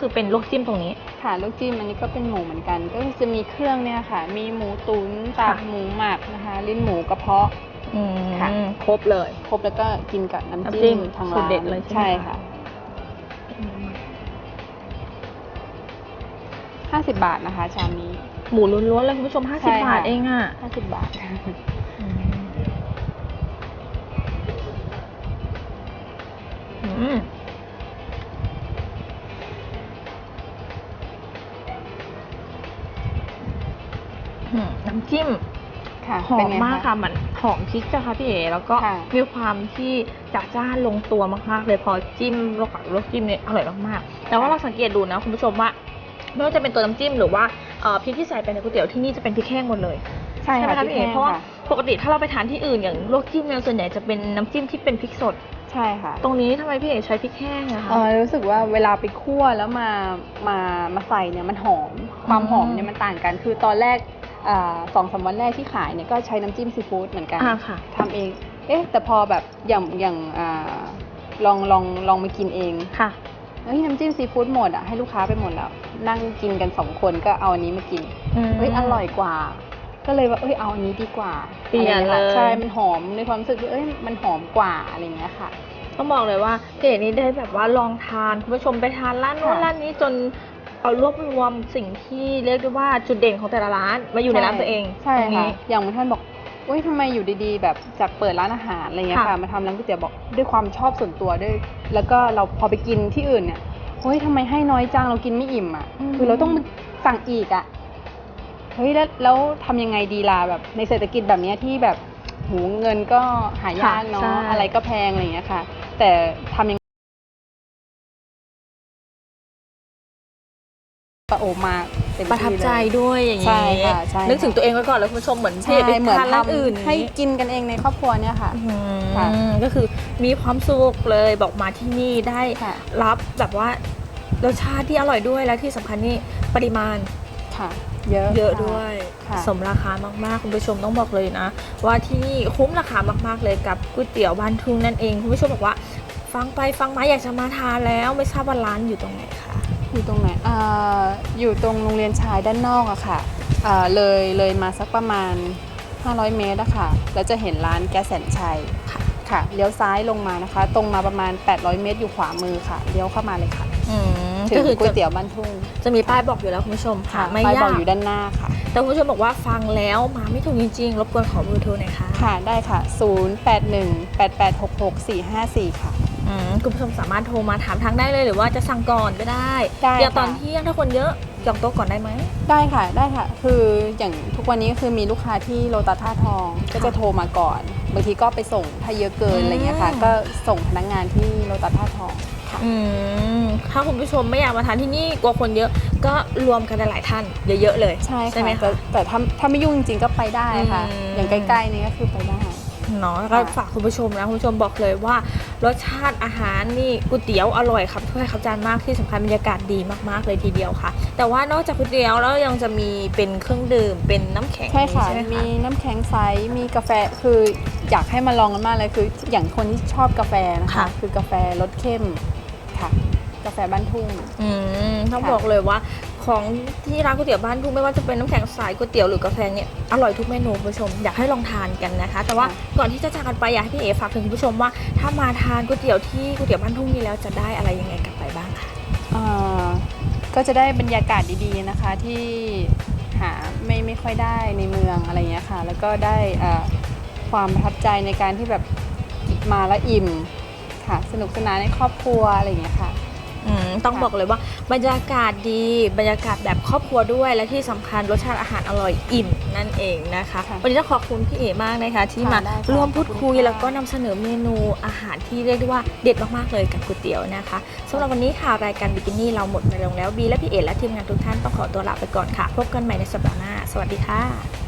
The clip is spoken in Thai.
คือเป็นลวกจิ้มตรงนี้ ค่ะลูกจิ้มอันนี้ก็เป็นหมูเหมือนกัน ก็จะมีเครื่องเนี่ยค่ะ มีหมูตุ๋นตับค่ะ หมูหมักนะคะ ลิ้นหมูกระเพาะ อืมค่ะ ครบเลย ครบแล้วก็กินกับน้ำน้ำจิ้จิ้มมทางสูตร้ารนเด็ดเลยใช่ไหมใช่คะค่ะห้าสิบบาทนะคะ ชามนี้ หมูล้วนๆเลยคุณผู้ชมใช่50บาทค่ะเองอะห้าสิบบาท อืม ค่ะหอเป็นมไงมากค่ะมันหอมพริกอะค่ะพี่เอ๋แล้วก็ค่ะมีความที่จัดจ้านลงตัวมากๆ เลยพอจิ้มลวกกับลวกจิ้มเนี่ยอร่อยมากๆแต่ว่าเราสังเกตดูนะคุณผู้ชมว่าไม่ว่าจะเป็นตัวน้ำจิ้มหรือว่าเอ่อพริกที่ใส่ไปในก๋วยเตี๋ยวที่นี่จะเป็นพริกแห้งหมดเลย ใช่ไหมค่ะคะพี่เอ๋พกแห้งเพราะว่าค่ปกติถ้าเราไปทานที่อื่นอย่างลวกจิ้มเนี่ยส่วนใหญ่จะเป็นน้ำจิ้มที่เป็นพริกสด ใช่ค่ะตรงนี้ทำไมพี่เอ๋ใช้พริกแห้งอะคะ เออรู้สึกว่าเวลาไปคั่วแล้วมามามาใส่เนี่ยมันหอม ความหอมเนี่ยมันต่างกัน คือตอนแรกอ่า สองสามวันแรกที่ขายเนี่ยก็ใช้น้ำจิ้มซีฟู้ดเหมือนกันอ่าค่ะ ทำเอง เอ๊ะ แต่พอแบบอย่างอย่างอ่าลองลองลองมากินเองค่ะ เฮ้ยน้ำจิ้มซีฟู้ดหมดอะให้ลูกค้าไปหมดแล้ว นั่งกินกันสองคนก็เอาอันนี้มากิน เฮ้ยอร่อยกว่า ก็เลยว่าเอ้ยเอาอันนี้ดีกว่าเปลี่ยนอะไรงี้เลยใช่มันหอมในความรู้สึกว่าเอ้ยมันหอมกว่าอะไรอย่างเงี้ยค่ะ ต้องบอกเลยว่าพี่เอ๋นี่ได้แบบว่าลองทานคุณผู้ชมไปทานร้านโน้นค่ะร้านนี้จน เอารวบรวมสิ่งที่เรียกได้ว่าจุดเด่นของแต่ละร้านมาอยู่ในร้านตัวเองใช่ตรงค่ะนี้ อย่างบางท่านบอกเอ้ยทำไมอยู่ดีๆ แบบจากเปิดร้านอาหารอะไรเงี้ยค่ะ ค่ะมาทำร้านก๋วยเตี๋ยวบอกด้วยความชอบส่วนตัวด้วย แล้วก็เราพอไปกินที่อื่นเนี่ยเฮ้ยทำไมให้น้อยจังเรากินไม่อิ่มอะคือเราต้องสั่งอีกอะเฮ้ยแล้วแล้วทำยังไงดีล่ะแบบในเศรษฐกิจแบบเนี้ยที่แบบหูเงินก็หายากเนาะใช่อะไรก็แพงอะไรเงี้ยค่ะ แต่ทำยัง อมากเต็มประทับที่เลยใจด้วยอย่างนี้ใช่ค่ะใช่นึกถึงค่ะ ตัวเองไว้ก่อนแล้วคุณผู้ชมเหมือนพี่ใช่เอ๋ไปเหมือนทานร้านทำอื่นให้กินกันเองในครอบครัวเนี่ยค่ะ อืมค่ะ ก็คือมีความสุขเลยบอกมาที่นี่ได้ค่ะ รับแบบว่ารสชาติที่อร่อยด้วยและที่สำคัญนี่ปริมาณ ค่ะ เยอะเยอะค่ด้วย ค่ะ สมราคามากๆ คุณผู้ชมต้องบอกเลยนะ ว่าที่นี่คุ้มราคามากๆเลยกับก๋วยเตี๋ยวบ้านทุ่งนั่นเอง คุณผู้ชมบอกว่า ฟังไปฟังมาอยากจะมาทานแล้วไม่ทราบว่าร้านอยู่ตรงไหนคะ อยู่ตรงไหนอ่าอยู่ตรงโรงเรียนชายด้านนอกอะค่ะอ่าเลยเลยมาสักประมาณ 500 เมตรอะค่ะ แล้วจะเห็นร้านแก๊สแสนชัยค่ะค่ะเลี้ยวซ้ายลงมานะคะ ตรงมาประมาณ 800 เมตรอยู่ขวามือค่ะเลี้ยวเข้ามาเลยค่ะอืมถึก็งคือก๋วยจะเตี๋ยวบ้านทุ่ง จะมีป้ายบอกอยู่แล้วคุณผู้ชมค่ะ ไม่ป้ายยาบอกกอยู่ด้านหน้าค่ะ แต่คุณผู้ชมบอกว่าฟังแล้วมาไม่ถูกจริงๆ รบกวนขอเบอร์โทรหน่อยค่ะ ค่ะได้ค่ะ 0818866454 ค่ะ อืมคุณผู้ชมสามารถโทรมาถามทางได้เลยหรือว่าจะสั่งก่อนก็ได้ได้อย่างตอนค่ะ เที่ยงถ้าคนเยอะจองโต๊ะก่อนได้ไหม ได้ค่ะได้ค่ะ คืออย่างทุกวันนี้ก็คือมีลูกค้าที่โลตัสท่าทองก็จะโทรมาก่อน บางทีก็ไปส่งถ้าเยอะเกินอืม อะไรเงี้ยค่ะ ก็ส่งพนักงานที่โลตัสท่าทองค่ะ อืมถ้าคุณผู้ชมไม่อยากมาทานที่นี่กลัวคนเยอะก็รวมกันหลายๆท่านเยอะๆเลยใช่ใช่ไหมค่ะคะ แต่แต่ถ้าถ้าไม่ยุ่งจริงๆก็ไปได้ค่ะ อืม อย่างใกล้ๆนี้ก็คือไปได้ เนาะแล้วก็ค่ะฝากคุณผู้ชมนะคุณผู้ชมบอกเลยว่า รสชาติอาหารนี่ก๋วยเตี๋ยวอร่อยครับถ้วยครับจานมากที่สำคัญบรรยากาศดีมากๆเลยทีเดียวค่ะ แต่ว่านอกจากก๋วยเตี๋ยวแล้วยังจะมีเป็นเครื่องดื่มเป็นน้ำแข็งใช่ค่ะไหมมีน้ำแข็งใสมีกาแฟคืออยากให้มาลองกันมากเลยคือ อย่างคนที่ชอบกาแฟนะคะคือกาแฟรสเข้มค่ะ กาแฟบ้านทุ่งอืมต้องค่ะบอกเลยว่า ของที่ร้านก๋วยเตี๋ยวบ้านทุ่งไม่ว่าจะเป็นน้ำแข็งใสก๋วยเตี๋ยวหรือกาแฟเนี่ยอร่อยทุกเมนูคุณผู้ชมอยากให้ลองทานกันนะคะ แต่ว่าก่อนที่จะจากกันไปอยากให้พี่เอ๋ฝากถึงคุณผู้ชมว่า ถ้ามาทานก๋วยเตี๋ยวที่ก๋วยเตี๋ยวบ้านทุ่งนี้แล้วจะได้อะไรยังไงกลับไปบ้างคะอ่าก็จะได้บรรยากาศดีๆนะคะที่หาไม่ไม่ค่อยได้ในเมืองอะไรเงี้ยค่ะ แล้วก็ได้ความประทับใจในการที่แบบมาแล้วอิ่มค่ะ สนุกสนานในครอบครัวอะไรเงี้ยค่ะ อืมต้องค่ะบอกเลยว่าบรรยากาศดี บรรยากาศแบบครอบครัวด้วย และที่สำคัญรสชาติอาหารอร่อยอิ่มนั่นเองนะคะ ค่ะวันนี้ต้องขอบคุณพี่เอ๋มากนะคะ ที่ค่ะมาได้ค่ะร่วมพูดคุยขอบคุณค่ะ แล้วก็นำเสนอเมนูอาหารที่เรียกได้ว่าเด็ดมากๆเลยกับก๋วยเตี๋ยวนะคะสำหรับวันนี้ค่ะรายการบิกินี่เราหมดไปลงแล้วบีและพี่เอ๋และทีมงานทุกท่านต้องขอตัวลาไปก่อนค่ะ พบกันใหม่ในสัปดาห์หน้าสวัสดีค่ะ